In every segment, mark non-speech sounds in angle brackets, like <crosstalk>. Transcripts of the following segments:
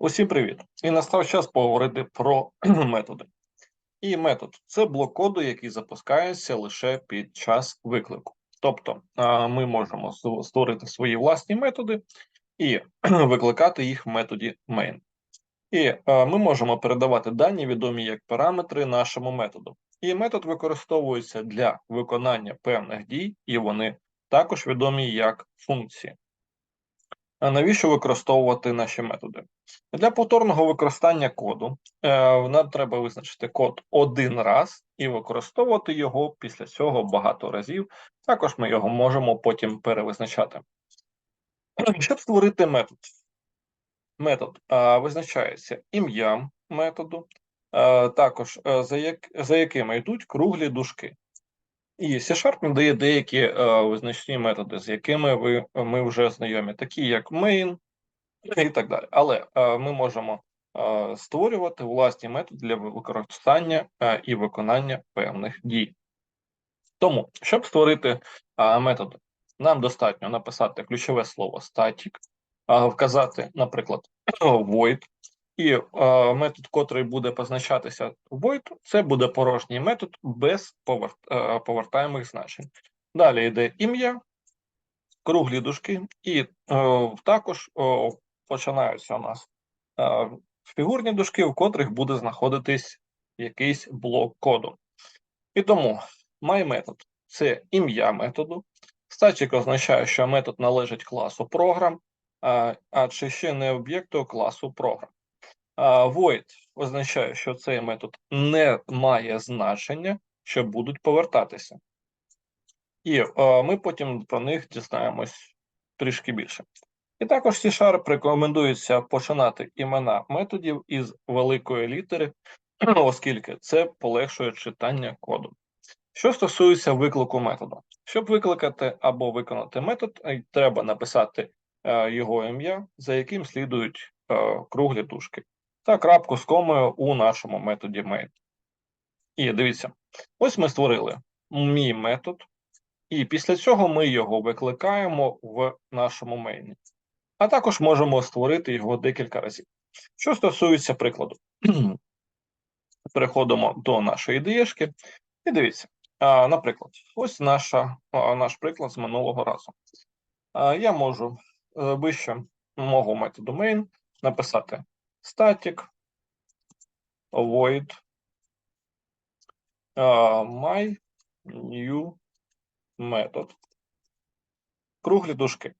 Усім привіт! І настав час поговорити про <clears throat> методи. І метод це блок коду, який запускається лише під час виклику. Тобто ми можемо створити свої власні методи і <clears throat> викликати їх в методі main. І ми можемо передавати дані, відомі як параметри нашому методу. І метод використовується для виконання певних дій, і вони також відомі як функції. А навіщо використовувати наші методи? Для повторного використання коду е, нам треба визначити код один раз і використовувати його після цього багато разів. Також ми його можемо потім перевизначати. <clears throat> Щоб створити метод, метод е, визначається ім'ям методу, е, також е, за якими йдуть круглі дужки. І C-Sharp надає деякі е, визначні методи, з якими ви, ми вже знайомі, такі як main і так далі. Але е, ми можемо е, створювати власні методи для використання е, і виконання певних дій. Тому, щоб створити е, методи, нам достатньо написати ключове слово static, е, вказати, наприклад, <clears throat> void, і е, метод, котрий буде позначатися void, це буде порожній метод без повер, е, повертаємих значень. Далі йде ім'я, круглі дужки, і е, також е, починаються у нас е, фігурні дужки, в котрих буде знаходитись якийсь блок коду. І тому myMethod – це ім'я методу. Static означає, що метод належить класу програм, а, а чи ще не об'єкту класу програм. Void означає, що цей метод не має значення, що будуть повертатися. І ми потім про них дізнаємось трішки більше. І також C-Sharp рекомендується починати імена методів із великої літери, <clears throat> оскільки це полегшує читання коду. Що стосується виклику методу, щоб викликати або виконати метод, е, треба написати е, його ім'я, за яким слідують е, круглі дужки, та крапку з комою у нашому методі main. І дивіться, ось ми створили мій метод, і після цього ми його викликаємо в нашому мейні. А також можемо створити його декілька разів. Що стосується прикладу, <clears throat> переходимо до нашої ідеєшки. І дивіться, а, наприклад, ось наша, наш приклад з минулого разу. А, я можу е, вище мого методу main написати static void my new метод. Круглі дужки.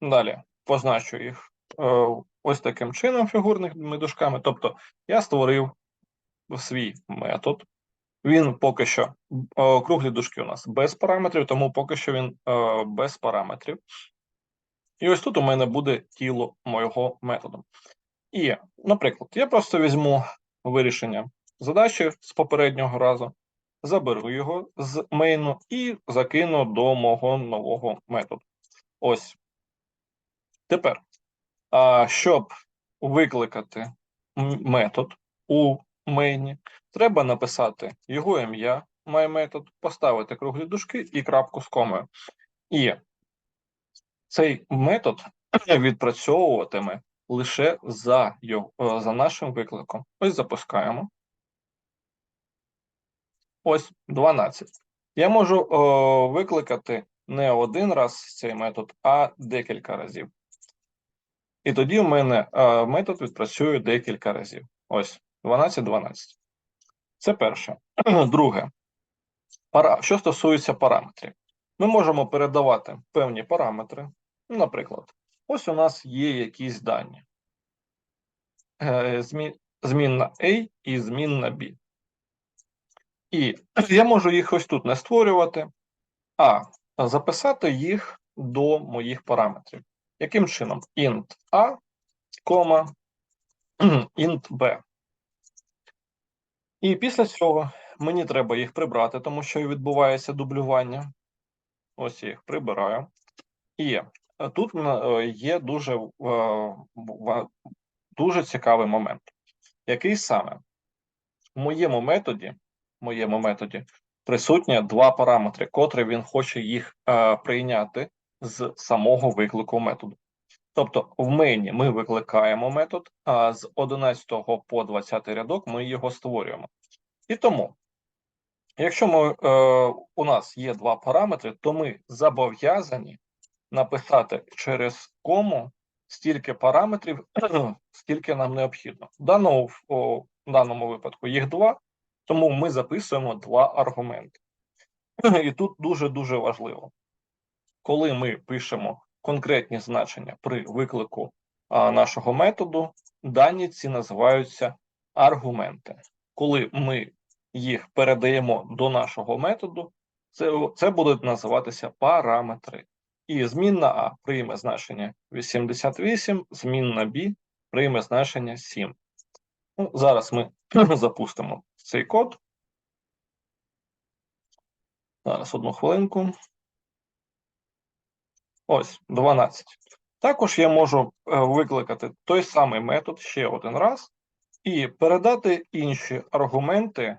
Далі позначу їх е, ось таким чином фігурними дужками. Тобто я створив свій метод. Він поки що е, круглі дужки у нас без параметрів, тому поки що він е, без параметрів. І ось тут у мене буде тіло моєго методу. І, наприклад, я просто візьму вирішення задачі з попереднього разу, заберу його з мейну і закину до мого нового методу. Ось. Тепер, щоб викликати метод у мейні, треба написати його ім'я, MyMethod, поставити круглі дужки і крапку з комою. І цей метод <clears throat> відпрацьовуватиме лише за, його, е, за нашим викликом. Ось запускаємо. Ось 12. Я можу о, викликати не один раз цей метод, а декілька разів. І тоді в мене е, метод відпрацює декілька разів. Ось 12, 12. Це перше. <clears throat> Друге. Пара... Що стосується параметрів, ми можемо передавати певні параметри. Наприклад, ось у нас є якісь дані. Е. Змінна A і змінна B. І я можу їх ось тут не створювати, а записати їх до моїх параметрів. Яким чином? int a, int b. І після цього мені треба їх прибрати, тому що відбувається дублювання. Ось я їх прибираю. І тут е, є дуже, е, дуже цікавий момент. Який саме? В моєму методі, в моєму методі присутні два параметри, котрі він хоче їх е, прийняти з самого виклику методу. Тобто в мейні ми викликаємо метод, а з 11 по 20 рядок ми його створюємо. І тому, якщо ми, е, у нас є два параметри, то ми зобов'язані написати через кому стільки параметрів, <clears throat> скільки нам необхідно. В даному, в- даному випадку їх два, тому ми записуємо два аргументи. <clears throat> І тут дуже-дуже важливо, коли ми пишемо конкретні значення при виклику а, нашого методу, дані ці називаються аргументи. Коли ми їх передаємо до нашого методу, це, це будуть називатися параметри. І змінна А прийме значення 88, змінна Б прийме значення 7. Ну, зараз ми <clears throat> запустимо цей код. Зараз одну хвилинку. Ось 12. Також я можу е, викликати той самий метод ще один раз і передати інші аргументи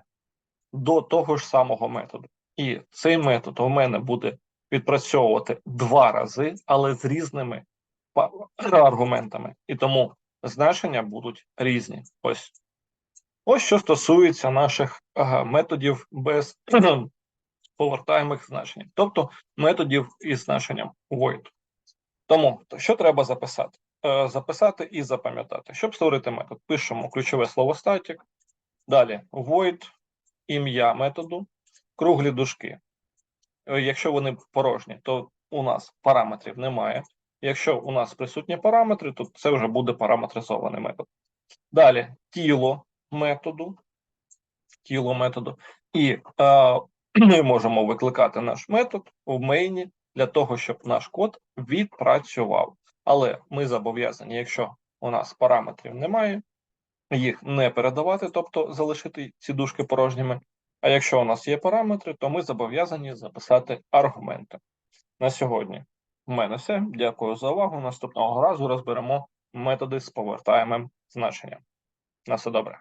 до того ж самого методу. І цей метод у мене буде відпрацьовувати два рази, але з різними аргументами. І тому значення будуть різні. Ось. Ось що стосується наших методів без <clears throat> повертаємих значень, тобто методів із значенням void. Тому що треба записати? Е, записати і запам'ятати. Щоб створити метод, пишемо ключове слово static, далі void, ім'я методу, круглі дужки. Е, Якщо вони порожні, то у нас параметрів немає. Якщо у нас присутні параметри, то це вже буде параметризований метод. Далі тіло методу, тіло методу, і е, <clears throat> ми можемо викликати наш метод у мейні для того, щоб наш код відпрацював. Але ми зобов'язані, якщо у нас параметрів немає, їх не передавати, тобто залишити ці дужки порожніми. А якщо у нас є параметри, то ми зобов'язані записати аргументи. На сьогодні в мене все. Дякую за увагу. Наступного разу розберемо методи з повертаємим значенням. На все добре.